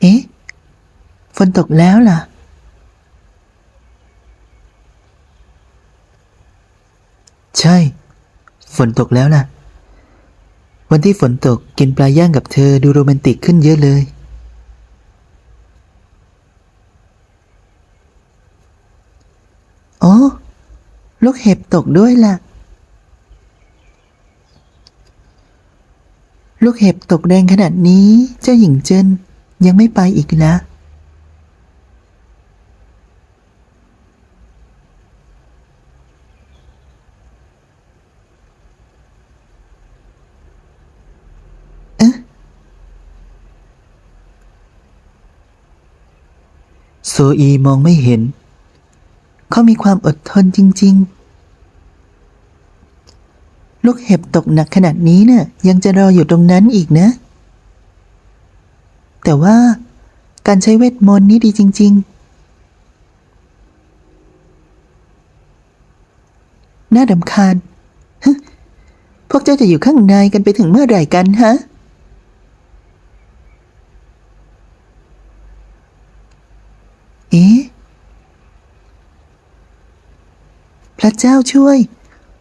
เอ๊ะ ฝนตกแล้วล่ะ ใช่ ฝนตกแล้วล่ะ วันที่ฝนตกกินปลาย่างกับเธอดูโรแมนติกขึ้นเยอะเลย โอ้ลูกเห็บตกด้วยล่ะ ลูกเห็บตกแรงขนาดนี้เจ้าหญิงเจิน ยังไม่ไปอีกละเอ๊ะ โซอีมองไม่เห็น เขามีความอดทนจริง ๆลูกเห็บตกหนักขนาดนี้เนะ่ะยังจะรออยู่ตรงนั้นอีกนะ แต่ว่าการใช้เวทมนต์นี่ดีจริง ๆ น่าดำคาญ พวกเจ้าจะอยู่ข้างในกันไปถึงเมื่อไหร่กันฮะ เอ๊ะ พระเจ้าช่วย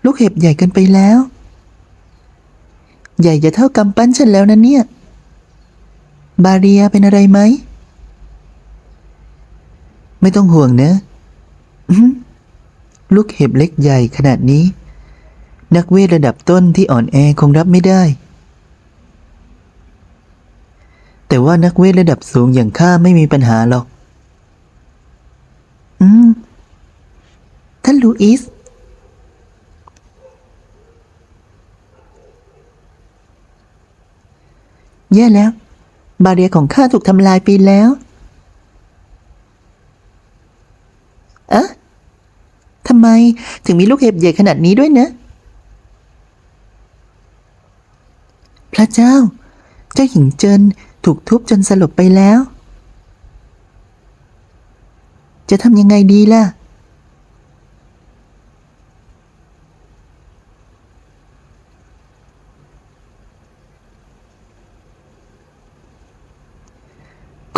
ลูกเห็บใหญ่กินไปแล้ว ใหญ่จะเท่ากำปั้นฉันแล้วนะเนี่ย บาเรียเป็นอะไรไหม ไม่ต้องห่วงนะอื้อหือลูกเห็บเล็กใหญ่ขนาดนี้ นักเวทระดับต้นที่อ่อนแอคงรับไม่ได้ แต่ว่านักเวทระดับสูงอย่างข้าไม่มีปัญหาหรอก อืม ท่านลูอิสแย่แล้ว บาเรียของข้าถูกทำลายไปแล้วอะทำไมถึงมีลูกเห็บใหญ่ขนาดนี้ด้วยนะ พระเจ้า เจ้าหญิงเจินถูกทุบจนสลบไปแล้ว จะทำยังไงดีล่ะ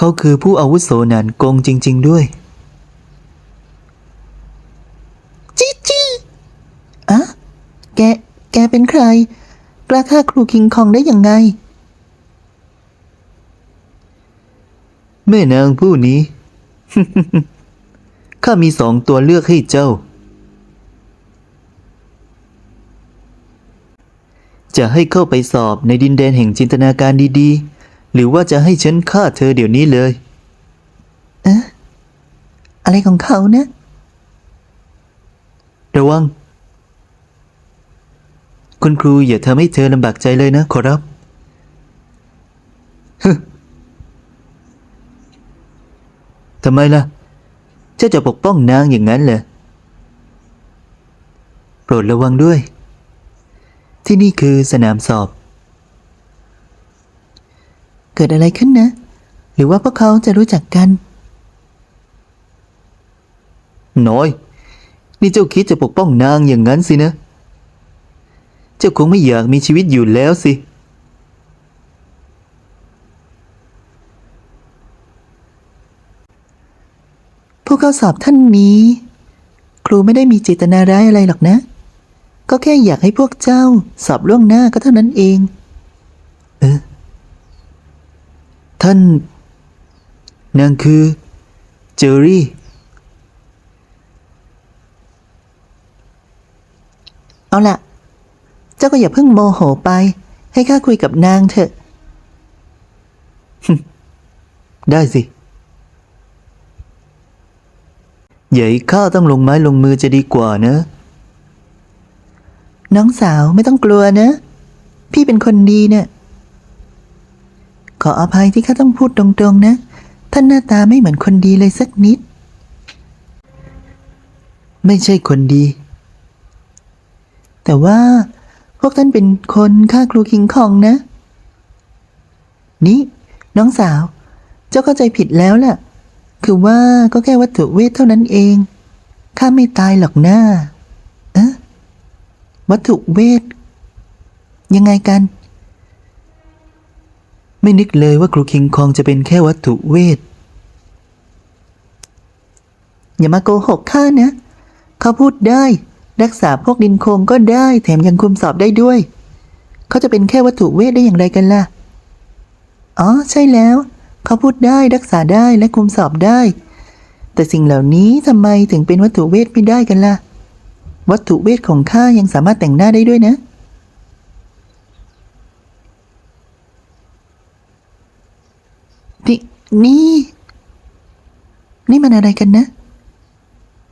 เขาคือผู้อาวุโสนานกงจริง ๆ ด้วยจีจีอะแก แกเป็นใคร กล้าฆ่าครูคิงคองได้ยังไง แม่นางผู้นี้ ข้ามีสองตัวเลือกให้เจ้า จะให้เข้าไปสอบในดินแดนแห่งจินตนาการดี ๆ หรือว่าจะให้ฉันฆ่าเธอเดี๋ยวนี้เลยเอ๊ะอะไรของเขานะระวัง คุณครูอย่าทำให้เธอลำบากใจเลยนะ ขอรับฮึทำไมล่ะเจ้าจะปกป้องนางอย่างนั้นเหรอโปรดระวังด้วย ที่นี่คือสนามสอบ เกิดอะไรขึ้นนะ หรือว่าพวกเขาจะรู้จักกัน น้อย นี่เจ้าคิดจะปกป้องนางอย่างนั้นสินะ เจ้าคงไม่อยากมีชีวิตอยู่แล้วสิผู้เข้าสอบท่านนี้ ครูไม่ได้มีเจตนาร้ายอะไรหรอกนะ ก็แค่อยากให้พวกเจ้าสอบล่วงหน้าก็เท่านั้นเอง เออ ท่าน นางคือ เจอรี่ เอาล่ะเจ้าก็อย่าเพิ่งโมโหไป ให้ข้าคุยกับนางเถอะ ได้สิใหญ่ข้าต้องลงไม้ลงมือจะดีกว่านะ น้องสาวไม่ต้องกลัวนะ พี่เป็นคนดีเนะ่ะ ขออภัยที่ข้าต้องพูดตรงๆนะ ท่านหน้าตาไม่เหมือนคนดีเลยสักนิด ไม่ใช่คนดี แต่ว่าพวกท่านเป็นคนฆ่าครูคิงคองนะ นี่ น้องสาว เจ้าเข้าใจผิดแล้วล่ะ คือว่าก็แค่วัตถุเวทเท่านั้นเอง ข้าไม่ตายหรอกหนะเอ๊ะ วัตถุเวท ยังไงกัน ไม่นึกเลยว่าครูคิงคองจะเป็นแค่วัตถุเวท อย่ามาโกหกข้านะ เขาพูดได้ รักษาพวกดินโคลงก็ได้ แถมยังคุมสอบได้ด้วย เขาจะเป็นแค่วัตถุเวทได้อย่างไรกันล่ะ อ๋อ ใช่แล้ว เขาพูดได้รักษาได้และคุมสอบได้ แต่สิ่งเหล่านี้ทำไมถึงเป็นวัตถุเวทไม่ได้กันล่ะ วัตถุเวทของข้ายังสามารถแต่งหน้าได้ด้วยนะ นี่ นี่ นี่มันอะไรกันนะ